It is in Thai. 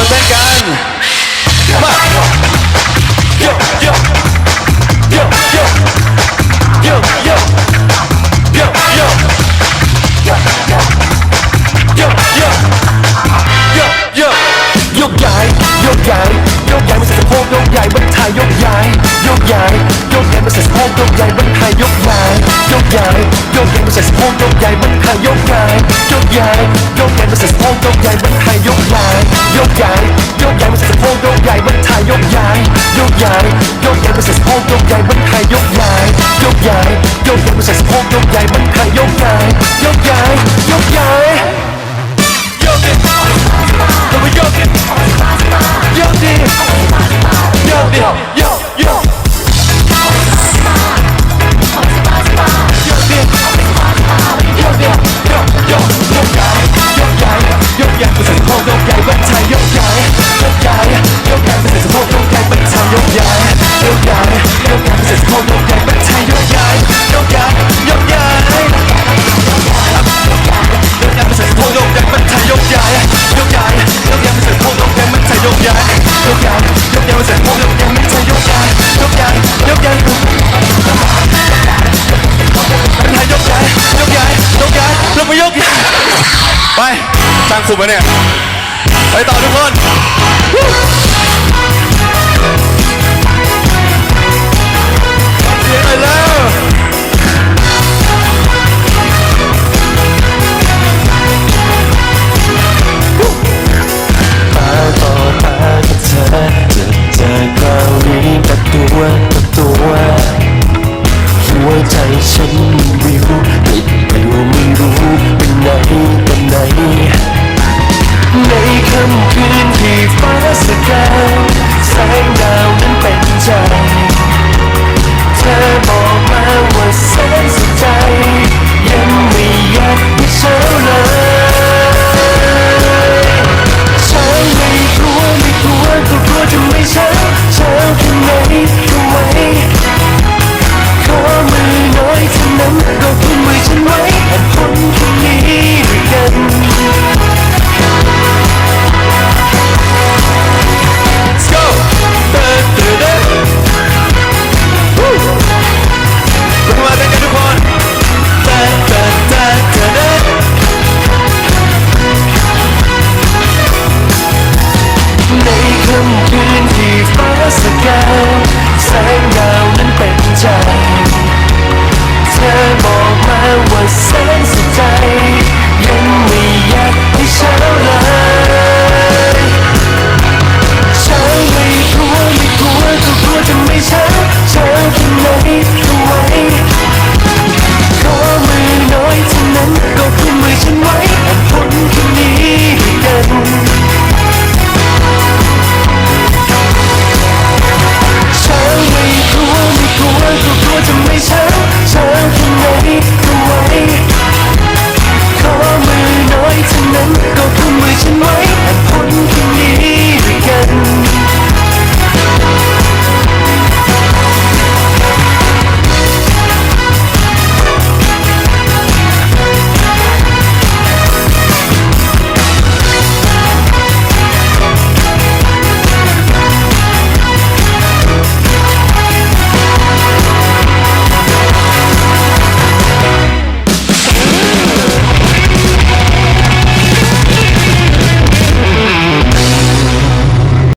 มาเต้นกันมาโยโยโยโยโยโยโยโยโยโยโยโยโยยกย้ายยกย้ายยกย้ายม่ใส่สะโพกยกย้ายบนไทยยกย้ายยกย้ายยกย้ายม่ใส่สะโพกยกย้ายบนไทยยกย้ายยกย้ายยกย้ายม่ใส่สะโพกยกย้ายบนไทยยกย้ายยกย้ายยกย้ายม่ใส่สะโพกยกย้ายบนไทย ยกย้ายยกย้ายยกย้ายมันใส่สะโพกยกใหญ่มันไทยยกย้ายยกย้ายยกย้ายมันใส่สะโพกยกใหญ่มันไทยยกย้ายยกย้ายยกย้ายมันใส่สะโพกยกย้ายบน ยกใหญ่บรรทายยกใหญ่ยกใหญ่ยกใหญ่เป็นเสียงสะโพกยกใหญ่บรรทายยกใหญ่ยกใหญ่ยกใหญ่เป็นเสียงสะโพกยกใหญ่บรรทายยกใหญ่ยกใหญ่ยกใหญ่ยม่เสียงสะโพกยกใหญ่บันชายยกใหญ่ยกใหญ่ยกใหญ่เป็เสียงสะโพกยกใหญ่บันชายยกใหญ่ยกใหญ่ยกใหญ่เป็เสียงสะโพกยกใหญ่บันชายยกใหญ่ยกใหญ่ยกใหญ่บัาไปยกใหญ่ไปสร้างสุดไปเนี่ย ไปต่อทุกคน me.